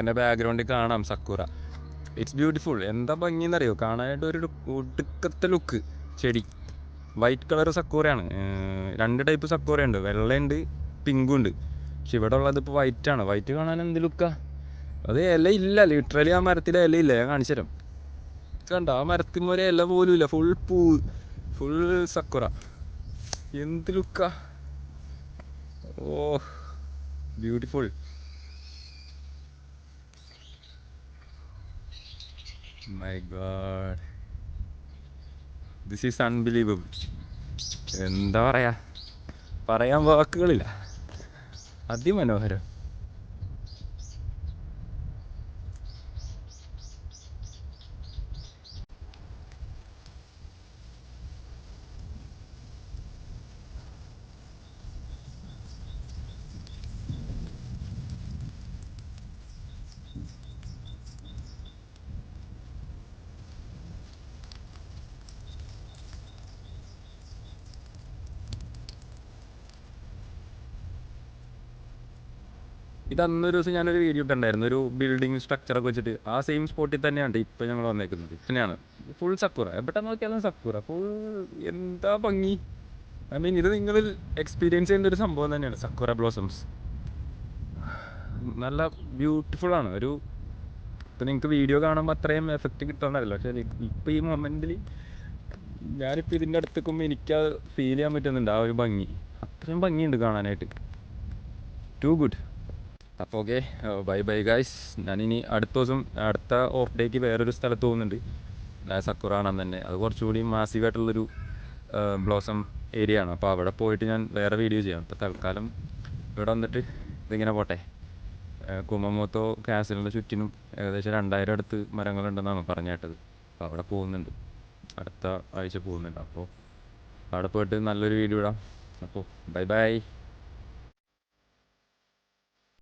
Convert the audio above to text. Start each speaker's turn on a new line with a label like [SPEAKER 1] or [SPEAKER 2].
[SPEAKER 1] എന്റെ ബാക്ക്ഗ്രൗണ്ടിൽ കാണാം സക്കൂറ. ഇറ്റ്സ് ബ്യൂട്ടിഫുൾ എന്താ ഭംഗി എന്നറിയോ കാണാനായിട്ട് ഒരു ഒടുക്കത്തെ ലുക്ക് ചെടി. വൈറ്റ് കളർ സക്കൂറയാണ്. രണ്ട് ടൈപ്പ് സക്കൂറയുണ്ട്. വെള്ളയുണ്ട് പിങ്കും ഉണ്ട് പക്ഷെ ഇവിടെ ഉള്ളത് ഇപ്പോൾ വൈറ്റ് ആണ്. വൈറ്റ് കാണാൻ എന്ത് ലുക്കാ അത് ഇല ഇല്ല. ലിറ്ററലി ആ മരത്തിലെ ഇല ഇല്ല. ഞാൻ കാണിച്ചു തരാം. കണ്ട? ആ മരത്തിൽ ഒരു ഇല പോലും ഇല്ല. ഫുൾ പൂ ഫുൾ സക്കുറ. എന്ത് ലുക്കാ ഓ beautiful my god this is unbelievable എന്താ പറയാ? പറയാൻ വാക്കുകളില്ല. അതിമനോഹരം. ഇത് അന്നൊരു ദിവസം ഞാനൊരു വീഡിയോ ഇട്ടുണ്ടായിരുന്നു ഒരു ബിൽഡിംഗ് സ്ട്രക്ചറൊക്കെ വെച്ചിട്ട്. ആ സെയിം സ്പോട്ടിൽ തന്നെയാണ് ഇപ്പൊ ഞങ്ങൾ വന്നേക്കുന്നത്. തന്നെയാണ് ഫുൾ സക്കൂറ എവിടെ നോക്കിയാലും സക്കൂറ ഫുൾ എന്താ ഭംഗി? ഐ മീൻ ഇത് നിങ്ങൾ എക്സ്പീരിയൻസ് ചെയ്യുന്ന ഒരു സംഭവം തന്നെയാണ്. സക്കൂറ ബ്ലോസംസ് നല്ല ബ്യൂട്ടിഫുൾ ആണ്. ഒരു ഇപ്പൊ നിങ്ങൾക്ക് വീഡിയോ കാണുമ്പോൾ അത്രയും എഫക്റ്റ് കിട്ടണമെന്നറിയില്ല പക്ഷേ ഇപ്പൊ ഈ മൊമെന്റിൽ ഞാനിപ്പോൾ ഇതിന്റെ അടുത്തേക്കുമ്പോൾ എനിക്ക് ഫീൽ ചെയ്യാൻ പറ്റുന്നുണ്ട്. ആ ഒരു ഭംഗി. അത്രയും ഭംഗിയുണ്ട് കാണാനായിട്ട്. ടു ഗുഡ് അപ്പോൾ ഓക്കെ ബൈ ബൈ ഗായ്സ് ഞാനിനി അടുത്ത ദിവസം അടുത്ത ഓഫ് ഡേക്ക് വേറൊരു സ്ഥലത്ത് പോകുന്നുണ്ട്. സക്കുറാണെന്ന് തന്നെ. അത് കുറച്ചുകൂടി മാസീവായിട്ടുള്ളൊരു ബ്ലോസം ഏരിയ ആണ്. അപ്പോൾ അവിടെ പോയിട്ട് ഞാൻ വേറെ വീഡിയോ ചെയ്യാം. അപ്പോൾ തൽക്കാലം ഇവിടെ വന്നിട്ട് ഇതിങ്ങനെ പോട്ടെ. കുമമോത്തോ കാസിലിന്റെ ചുറ്റിനും ഏകദേശം രണ്ടായിരം അടുത്ത് മരങ്ങളുണ്ടെന്നാണ് പറഞ്ഞു കേട്ടത്. അപ്പോൾ അവിടെ പോകുന്നുണ്ട്. അടുത്ത ആഴ്ച പോകുന്നുണ്ട്. അപ്പോൾ അവിടെ പോയിട്ട് നല്ലൊരു വീഡിയോ ഇടാം. അപ്പോൾ ബൈ ബൈ